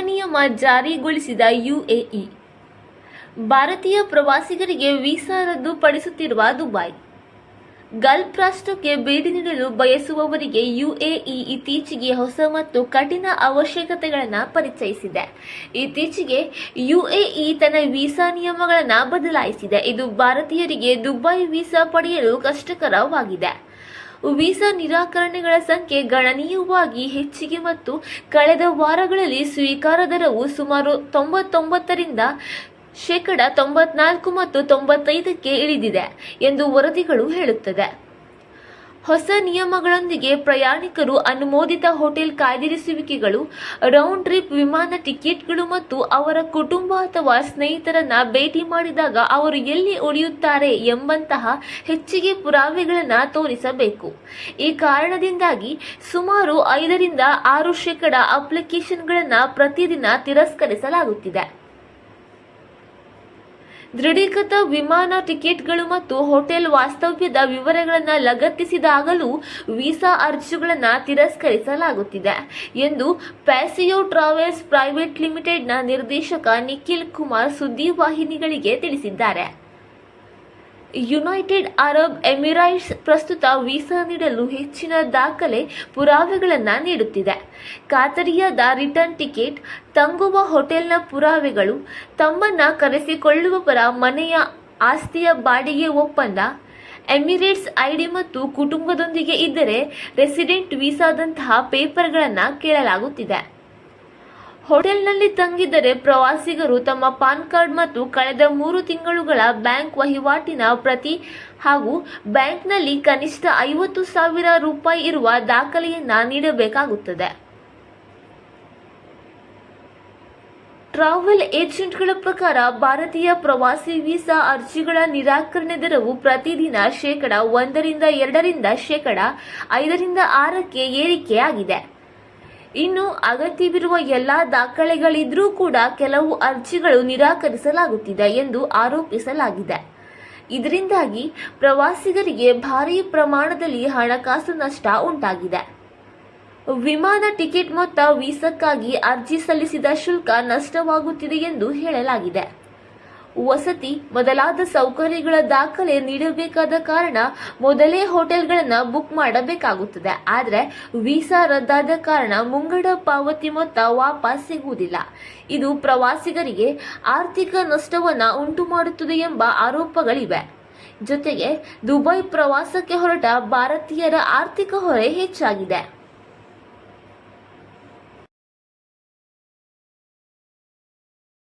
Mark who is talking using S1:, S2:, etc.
S1: ನಿಯಮ ಜಾರಿಗೊಳಿಸಿದ ಯುಎಇ. ಭಾರತೀಯ ಪ್ರವಾಸಿಗರಿಗೆ ವೀಸಾ ರದ್ದುಪಡಿಸುತ್ತಿರುವ ದುಬೈ. ಗಲ್ಫ್ ರಾಷ್ಟ್ರಕ್ಕೆ ಭೇಟಿ ನೀಡಲು ಬಯಸುವವರಿಗೆ ಯುಎಇ ಇತ್ತೀಚೆಗೆ ಹೊಸ ಮತ್ತು ಕಠಿಣ ಅವಶ್ಯಕತೆಗಳನ್ನು ಪರಿಚಯಿಸಿದೆ. ಇತ್ತೀಚೆಗೆ ಯುಎಇ ತನ್ನ ವೀಸಾ ನಿಯಮಗಳನ್ನು ಬದಲಾಯಿಸಿದೆ. ಇದು ಭಾರತೀಯರಿಗೆ ದುಬೈ ವೀಸಾ ಪಡೆಯಲು ಕಷ್ಟಕರವಾಗಿದೆ. ವೀಸಾ ನಿರಾಕರಣೆಗಳ ಸಂಖ್ಯೆ ಗಣನೀಯವಾಗಿ ಹೆಚ್ಚಿಗೆ ಮತ್ತು ಕಳೆದ ವಾರಗಳಲ್ಲಿ ಸ್ವೀಕಾರ ದರವು ಸುಮಾರು ತೊಂಬತ್ತೊಂಬತ್ತರಿಂದ ಶೇಕಡ ತೊಂಬತ್ನಾಲ್ಕು ಮತ್ತು ತೊಂಬತ್ತೈದಕ್ಕೆ ಇಳಿದಿದೆ ಎಂದು ವರದಿಗಳು ಹೇಳುತ್ತದೆ ಹೊಸ ನಿಯಮಗಳೊಂದಿಗೆ ಪ್ರಯಾಣಿಕರು ಅನುಮೋದಿತ ಹೋಟೆಲ್ ಕಾಯ್ದಿರಿಸುವಿಕೆಗಳು ರೌಂಡ್ ಟ್ರಿಪ್ ವಿಮಾನ ಟಿಕೆಟ್ಗಳು ಮತ್ತು ಅವರ ಕುಟುಂಬ ಅಥವಾ ಸ್ನೇಹಿತರನ್ನ ಭೇಟಿ ಮಾಡಿದಾಗ ಅವರು ಎಲ್ಲಿ ಉಳಿಯುತ್ತಾರೆ ಎಂಬಂತಹ ಹೆಚ್ಚಿಗೆ ಪುರಾವೆಗಳನ್ನು ತೋರಿಸಬೇಕು. ಈ ಕಾರಣದಿಂದಾಗಿ ಸುಮಾರು ಐದರಿಂದ ಆರು ಶೇಕಡ ಅಪ್ಲಿಕೇಶನ್ಗಳನ್ನು ಪ್ರತಿದಿನ ತಿರಸ್ಕರಿಸಲಾಗುತ್ತಿದೆ. ದೃಢೀಕೃತ ವಿಮಾನ ಟಿಕೆಟ್ಗಳು ಮತ್ತು ಹೋಟೆಲ್ ವಾಸ್ತವ್ಯದ ವಿವರಗಳನ್ನು ಲಗತ್ತಿಸಿದಾಗಲೂ ವೀಸಾ ಅರ್ಜಿಗಳನ್ನು ತಿರಸ್ಕರಿಸಲಾಗುತ್ತಿದೆ ಎಂದು ಪ್ಯಾಸಿಯೋ ಟ್ರಾವೆಲ್ಸ್ ಪ್ರೈವೇಟ್ ಲಿಮಿಟೆಡ್ನ ನಿರ್ದೇಶಕ ನಿಖಿಲ್ ಕುಮಾರ್ ಸುದ್ದಿವಾಹಿನಿಗಳಿಗೆ ತಿಳಿಸಿದ್ದಾರೆ. ಯುನೈಟೆಡ್ ಅರಬ್ ಎಮಿರೈಟ್ಸ್ ಪ್ರಸ್ತುತ ವೀಸಾ ನೀಡಲು ಹೆಚ್ಚಿನ ದಾಖಲೆ ಪುರಾವೆಗಳನ್ನು ನೀಡುತ್ತಿದೆ. ಖಾತರಿಯಾದ ರಿಟರ್ನ್ ಟಿಕೆಟ್, ತಂಗುವ ಹೋಟೆಲ್ನ ಪುರಾವೆಗಳು, ತಮ್ಮನ್ನ ಕರೆಸಿಕೊಳ್ಳುವವರ ಮನೆಯ ಆಸ್ತಿಯ ಬಾಡಿಗೆ ಒಪ್ಪಂದ, ಎಮಿರೇಟ್ಸ್ ಐಡಿ ಮತ್ತು ಕುಟುಂಬದೊಂದಿಗೆ ಇದ್ದರೆ ರೆಸಿಡೆಂಟ್ ವೀಸಾದಂತಹ ಪೇಪರ್ಗಳನ್ನು ಕೇಳಲಾಗುತ್ತಿದೆ. ಹೋಟೆಲ್ನಲ್ಲಿ ತಂಗಿದ್ದರೆ ಪ್ರವಾಸಿಗರು ತಮ್ಮ ಪಾನ್ ಕಾರ್ಡ್ ಮತ್ತು ಕಳೆದ ಮೂರು ತಿಂಗಳುಗಳ ಬ್ಯಾಂಕ್ ವಹಿವಾಟಿನ ಪ್ರತಿ ಹಾಗೂ ಬ್ಯಾಂಕ್ನಲ್ಲಿ ಕನಿಷ್ಠ ಐವತ್ತು ಸಾವಿರ ರೂಪಾಯಿ ಇರುವ ದಾಖಲೆಯನ್ನು ನೀಡಬೇಕಾಗುತ್ತದೆ. ಟ್ರಾವೆಲ್ ಏಜೆಂಟ್ಗಳ ಪ್ರಕಾರ ಭಾರತೀಯ ಪ್ರವಾಸಿ ವೀಸಾ ಅರ್ಜಿಗಳ ನಿರಾಕರಣೆ ದರವು ಪ್ರತಿದಿನ ಶೇಕಡ ಒಂದರಿಂದ ಎರಡರಿಂದ ಶೇಕಡ ಐದರಿಂದ ಆರಕ್ಕೆ ಏರಿಕೆಯಾಗಿದೆ. ಇನ್ನು ಅಗತ್ಯವಿರುವ ಎಲ್ಲ ದಾಖಲೆಗಳಿದ್ರೂ ಕೂಡ ಕೆಲವು ಅರ್ಜಿಗಳು ನಿರಾಕರಿಸಲಾಗುತ್ತಿದೆ ಎಂದು ಆರೋಪಿಸಲಾಗಿದೆ. ಇದರಿಂದಾಗಿ ಪ್ರವಾಸಿಗರಿಗೆ ಭಾರೀ ಪ್ರಮಾಣದಲ್ಲಿ ಹಣಕಾಸು ನಷ್ಟ ಉಂಟಾಗಿದೆ. ವಿಮಾನ ಟಿಕೆಟ್ ಮೊತ್ತ ವೀಸಾಕ್ಕಾಗಿ ಅರ್ಜಿ ಸಲ್ಲಿಸಿದ ಶುಲ್ಕ ನಷ್ಟವಾಗುತ್ತಿದೆ ಎಂದು ಹೇಳಲಾಗಿದೆ. ವಸತಿ ಮೊದಲಾದ ಸೌಕರ್ಯಗಳ ದಾಖಲೆ ನೀಡಬೇಕಾದ ಕಾರಣ ಮೊದಲೇ ಹೋಟೆಲ್ಗಳನ್ನು ಬುಕ್ ಮಾಡಬೇಕಾಗುತ್ತದೆ. ಆದರೆ ವೀಸಾ ರದ್ದಾದ ಕಾರಣ ಮುಂಗಡ ಪಾವತಿ ಮೊತ್ತ ವಾಪಸ್ ಸಿಗುವುದಿಲ್ಲ. ಇದು ಪ್ರವಾಸಿಗರಿಗೆ ಆರ್ಥಿಕ ನಷ್ಟವನ್ನು ಉಂಟು ಮಾಡುತ್ತದೆ ಎಂಬ ಆರೋಪಗಳಿವೆ. ಜೊತೆಗೆ ದುಬೈ ಪ್ರವಾಸಕ್ಕೆ ಹೊರಟ ಭಾರತೀಯರ ಆರ್ಥಿಕ ಹೊರೆ ಹೆಚ್ಚಾಗಿದೆ.